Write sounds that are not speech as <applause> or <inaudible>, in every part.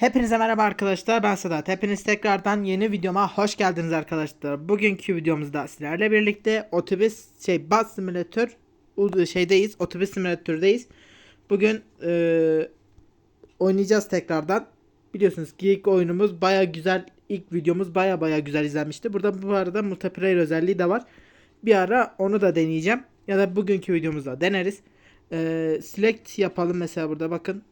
Hepinize merhaba arkadaşlar ben Sedat. Hepiniz tekrardan yeni videoma hoş geldiniz arkadaşlar. Bugünkü videomuzda sizlerle birlikte otobüs şey bus simülatör şeydeyiz. Otobüs simülatördeyiz. Bugün eee, oynayacağız tekrardan. Biliyorsunuz ki ilk oyunumuz baya güzel ilk videomuz baya baya güzel izlenmişti. Burada bu arada multiplayer özelliği de var. Bir ara onu da deneyeceğim. Ya da bugünkü videomuzda deneriz. Eee, select yapalım mesela burada bakın.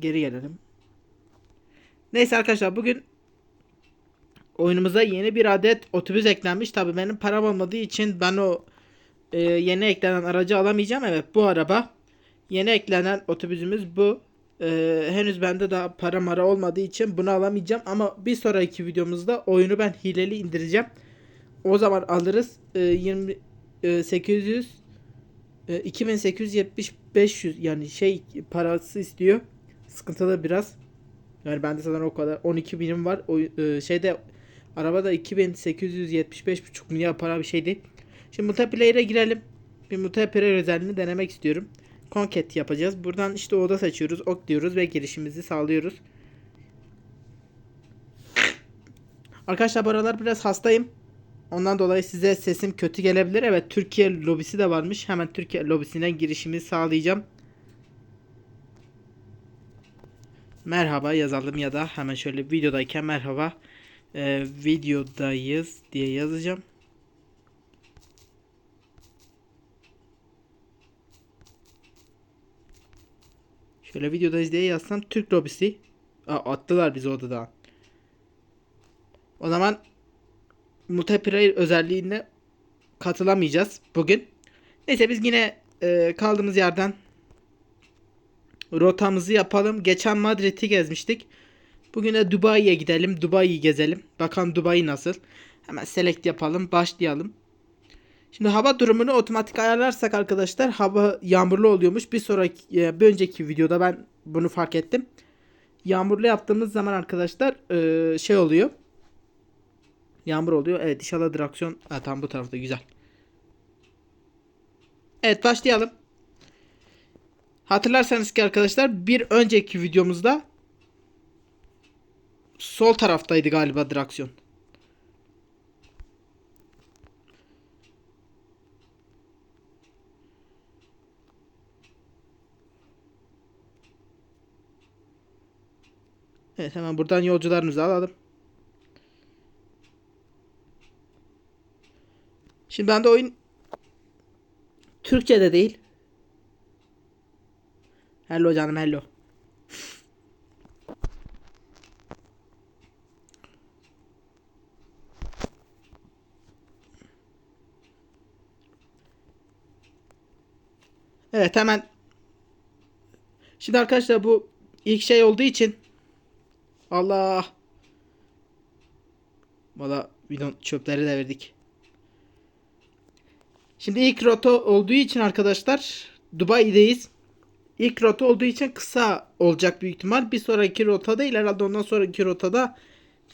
Geri gelelim. Neyse arkadaşlar bugün oyunumuza yeni bir adet otobüs eklenmiş. Tabii benim param olmadığı için ben o e, yeni eklenen aracı alamayacağım. Evet bu araba yeni eklenen otobüsümüz bu. E, henüz bende daha para mara olmadığı için bunu alamayacağım. Ama bir sonraki videomuzda oyunu ben hileli indireceğim. O zaman alırız. E, 20 e, 800 e, 2870 500 yani şey parası istiyor. Sıkıntılı biraz. Yani bende zaten o kadar 12 binim var. O e, şeyde arabada 2875,5 milyar para bir şeydi. Şimdi multiplayer'e girelim. Bir multiplayer özelliğini denemek istiyorum. Concat yapacağız. Buradan işte oda seçiyoruz. Ok diyoruz ve girişimizi sağlıyoruz. Arkadaşlar bu aralar biraz hastayım. Ondan dolayı size sesim kötü gelebilir. Evet Türkiye lobisi de varmış. Hemen Türkiye lobisine girişimi sağlayacağım. Merhaba yazalım ya da hemen şöyle videodayken merhaba Ee, videodayız diye yazacağım. Şöyle videodayız diye yazsam Türk lobisi. Aa, attılar bizi odadan. O zaman multiplayer özelliğine katılamayacağız bugün. Neyse biz yine e, kaldığımız yerden rotamızı yapalım. Geçen Madrid'i gezmiştik. Bugün de Dubai'ye gidelim. Dubai'yi gezelim. Bakalım Dubai nasıl. Hemen select yapalım. Başlayalım. Şimdi hava durumunu otomatik ayarlarsak arkadaşlar hava yağmurlu oluyormuş. Bir sonraki e, bir önceki videoda ben bunu fark ettim. Yağmurlu yaptığımız zaman arkadaşlar e, şey oluyor. Yağmur oluyor. Evet inşallah direksiyon ha, tam bu tarafta güzel. Evet başlayalım. Hatırlarsanız ki arkadaşlar bir önceki videomuzda sol taraftaydı galiba direksiyon. Evet hemen buradan yolcularımızı alalım. Şimdi bende oyun Türkçe'de değil. Hello canım hello. Evet hemen Şimdi arkadaşlar bu ilk şey olduğu için Allah Valla bidon çöpleri de verdik. Şimdi ilk rota olduğu için arkadaşlar Dubai'deyiz. İlk rota olduğu için kısa olacak büyük ihtimal. Bir sonraki rota değil herhalde ondan sonraki rotada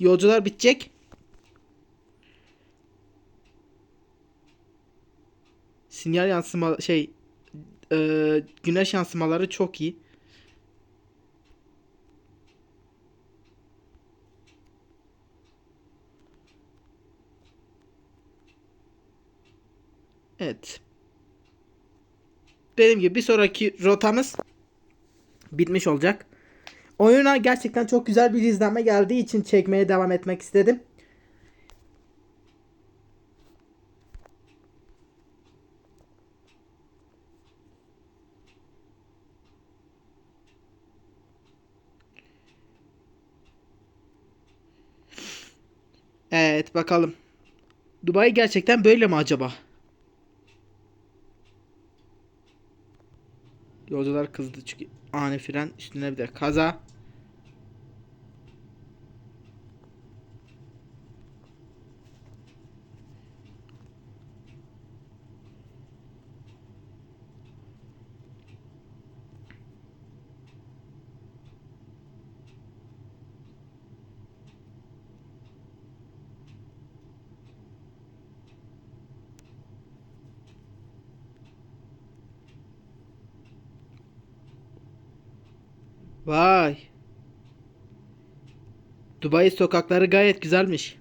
yolcular bitecek. Sinyal yansıma şey e, güneş yansımaları çok iyi. Evet. Dediğim gibi bir sonraki rotamız bitmiş olacak. Oyuna gerçekten çok güzel bir izlenme geldiği için çekmeye devam etmek istedim. Evet bakalım. Dubai gerçekten böyle mi acaba? Yolcular kızdı çünkü ani fren üstüne bir de kaza. Vay. Dubai sokakları gayet güzelmiş.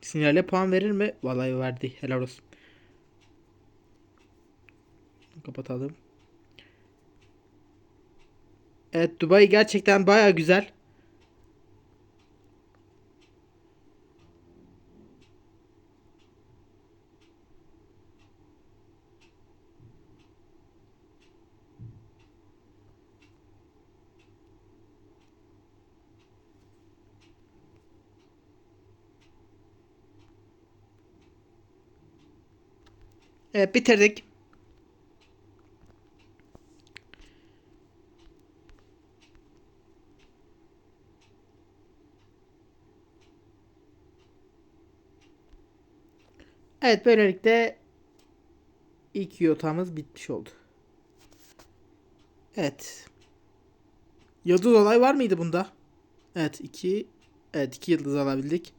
Sinyale puan verir mi? Vallahi verdi. Helal olsun. Kapatalım. Evet Dubai gerçekten baya güzel. Evet bitirdik. Evet böylelikle ilk yotamız bitmiş oldu. Evet. Yıldız olay var mıydı bunda? Evet iki Evet iki yıldız alabildik.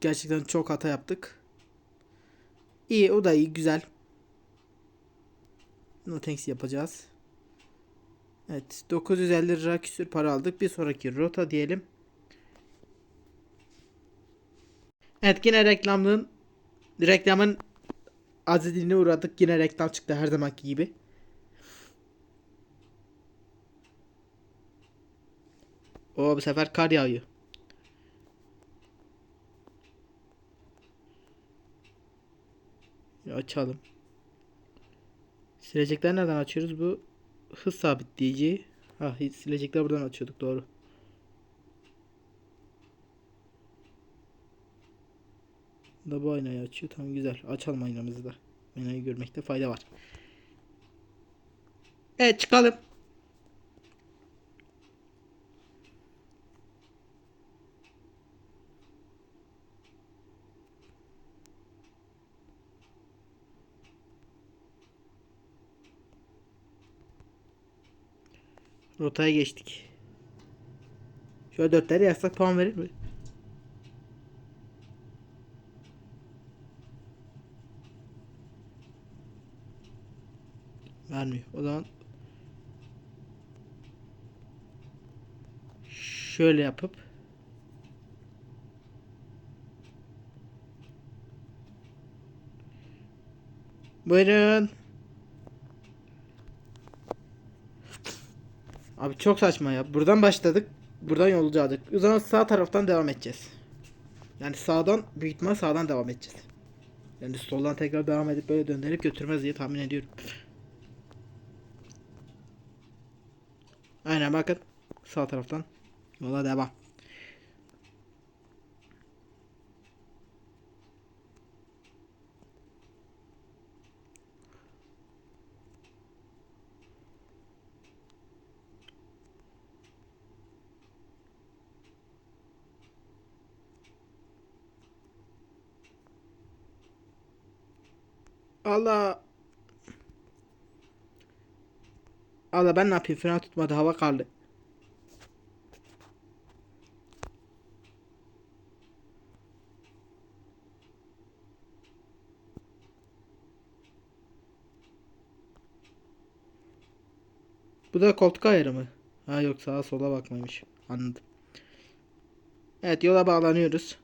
Gerçekten çok hata yaptık. İyi o da iyi güzel. No thanks yapacağız. Evet 950 lira küsür para aldık. Bir sonraki rota diyelim. Evet yine reklamın reklamın azizliğine uğradık. Yine reklam çıktı her zamanki gibi. O bu sefer kar yağıyor. Açalım. Silecekler nereden açıyoruz? Bu hız sabitleyici. Ha silecekler buradan açıyorduk doğru. Da bu aynayı açıyor. Tamam güzel. Açalım aynamızı da. Aynayı görmekte fayda var. Evet çıkalım. Rotaya geçtik. Şöyle dörtleri yazsak puan verir mi? Vermiyor. O zaman şöyle yapıp Buyurun. Abi çok saçma ya. Buradan başladık. Buradan yollayacaktık. O zaman sağ taraftan devam edeceğiz. Yani sağdan büyük ihtimal sağdan devam edeceğiz. Yani soldan tekrar devam edip böyle döndürüp götürmez diye tahmin ediyorum. Aynen bakın. Sağ taraftan yola devam. Allah. Allah ben ne yapayım? Fren tutmadı. Hava karlı. Bu da koltuk ayarı mı? Ha yok sağa sola bakmaymış. Anladım. Evet yola bağlanıyoruz.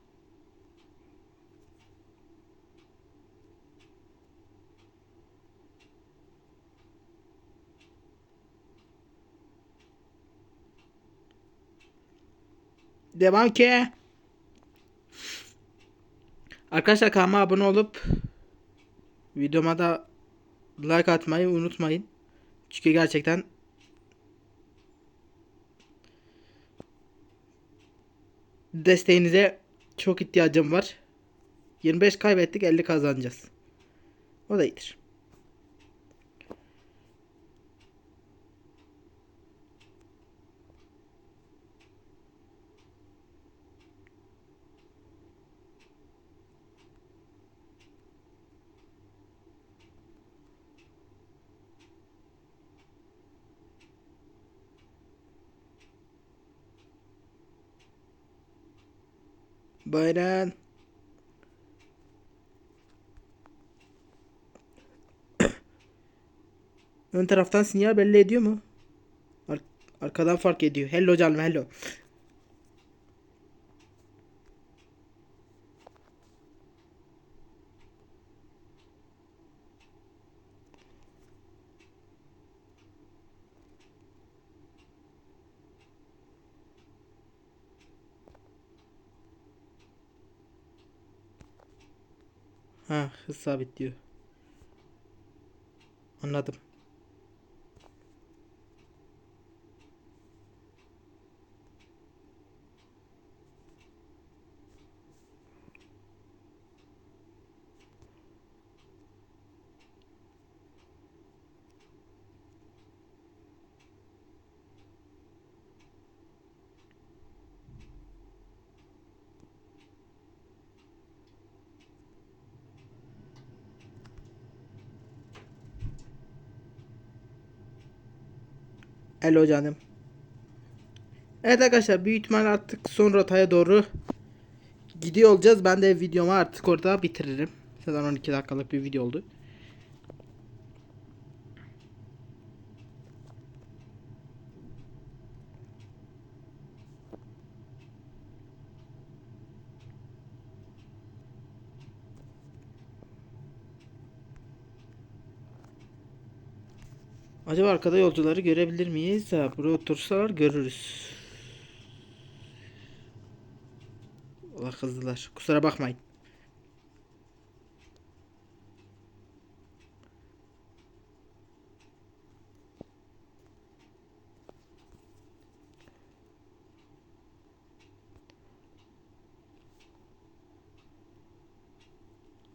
Devam ki. Arkadaşlar kanalıma abone olup videoma da like atmayı unutmayın. Çünkü gerçekten desteğinize çok ihtiyacım var. 25 kaybettik 50 kazanacağız. O da iyidir. Buyurun. Ön taraftan sinyal belli ediyor mu? Ar- arkadan fark ediyor. Hello canım hello. Ha hız sabit diyor. Anladım. Hello canım. Evet arkadaşlar büyük ihtimal artık son rotaya doğru gidiyor olacağız. Ben de videomu artık orada bitiririm. Zaten 12 dakikalık bir video oldu. Acaba arkada yolcuları görebilir miyiz? Ha, buraya otursalar görürüz. Allah kızdılar. Kusura bakmayın.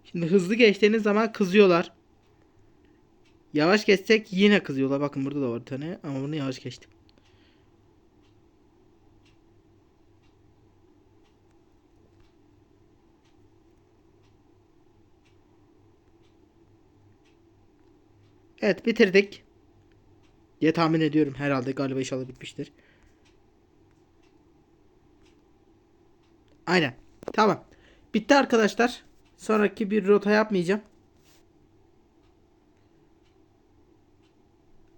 Şimdi hızlı geçtiğiniz zaman kızıyorlar. Yavaş geçsek yine kızıyorlar. Bakın burada da var bir tane ama bunu yavaş geçtim. Evet bitirdik. diye tahmin ediyorum herhalde galiba inşallah bitmiştir. Aynen. Tamam. Bitti arkadaşlar. Sonraki bir rota yapmayacağım.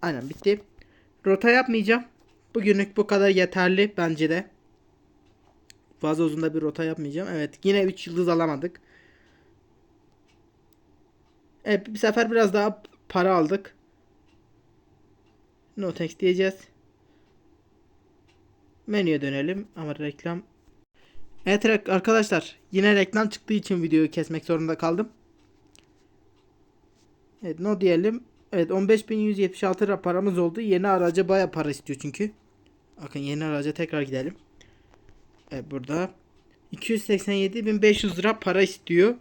Aynen bitti. Rota yapmayacağım. Bugünlük bu kadar yeterli bence de. Fazla uzun da bir rota yapmayacağım. Evet yine 3 yıldız alamadık. Evet bir sefer biraz daha para aldık. No thanks diyeceğiz. Menüye dönelim ama reklam. Evet arkadaşlar yine reklam çıktığı için videoyu kesmek zorunda kaldım. Evet no diyelim. Evet 15.176 lira paramız oldu. Yeni araca baya para istiyor çünkü. Bakın yeni araca tekrar gidelim. Evet burada 287.500 lira para istiyor.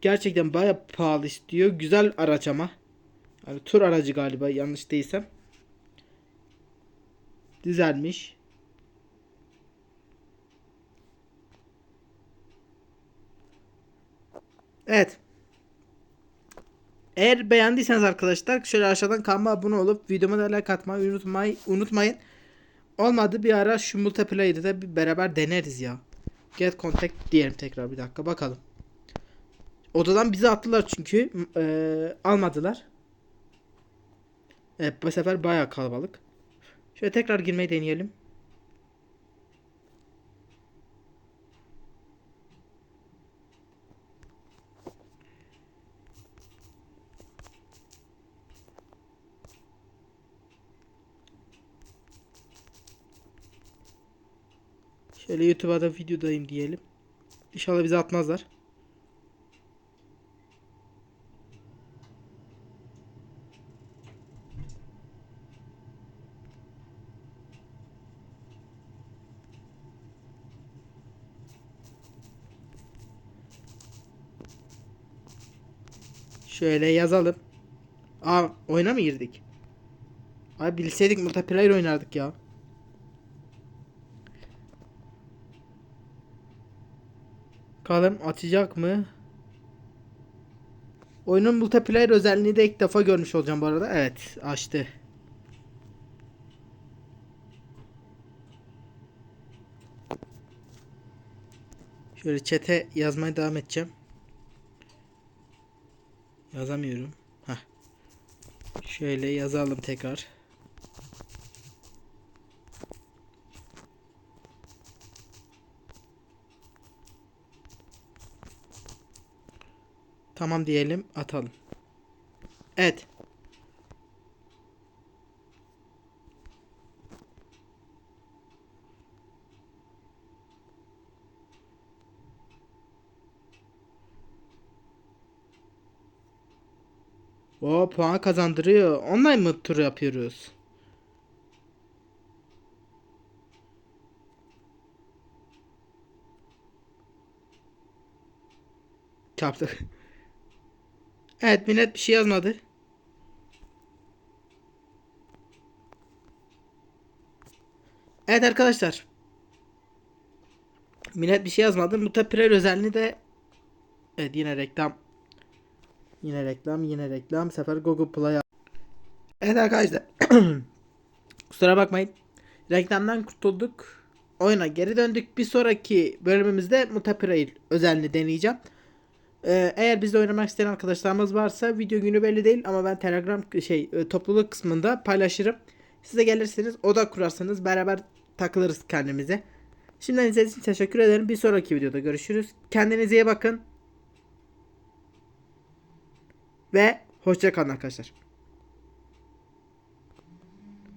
Gerçekten baya pahalı istiyor. Güzel araç ama. Yani tur aracı galiba yanlış değilsem. Düzelmiş. Evet. Eğer beğendiyseniz arkadaşlar şöyle aşağıdan kanalıma abone olup videoma da like atmayı unutmayın. unutmayın. Olmadı bir ara şu multiplayer'ı da bir beraber deneriz ya. Get contact diyelim tekrar bir dakika bakalım. Odadan bizi attılar çünkü eee, almadılar. Evet bu sefer bayağı kalabalık. Şöyle tekrar girmeyi deneyelim. Şöyle YouTube'a da videodayım diyelim. İnşallah bizi atmazlar. Şöyle yazalım. Aa oyuna mı girdik? Abi bilseydik multiplayer oynardık ya. Bakalım açacak mı? Oyunun multiplayer özelliğini de ilk defa görmüş olacağım bu arada. Evet açtı. Şöyle çete yazmaya devam edeceğim. Yazamıyorum. Heh. Şöyle yazalım tekrar. Tamam diyelim atalım. Evet. O puan kazandırıyor. Online mı tur yapıyoruz? Çarptık. Evet millet bir şey yazmadı. Evet arkadaşlar. Millet bir şey yazmadı. Mutapirel özelliğini de Evet yine reklam. Yine reklam, yine reklam. Bu sefer Google Play. Evet arkadaşlar. <clears throat> Kusura bakmayın. Reklamdan kurtulduk. Oyuna geri döndük. Bir sonraki bölümümüzde Mutapirel özelliğini deneyeceğim. Ee, eğer bizle oynamak isteyen arkadaşlarımız varsa video günü belli değil ama ben Telegram şey e, topluluk kısmında paylaşırım. Siz de gelirsiniz, oda kurarsanız beraber takılırız kendimize. Şimdiden izlediğiniz için teşekkür ederim. Bir sonraki videoda görüşürüz. Kendinize iyi bakın. Ve hoşça kalın arkadaşlar.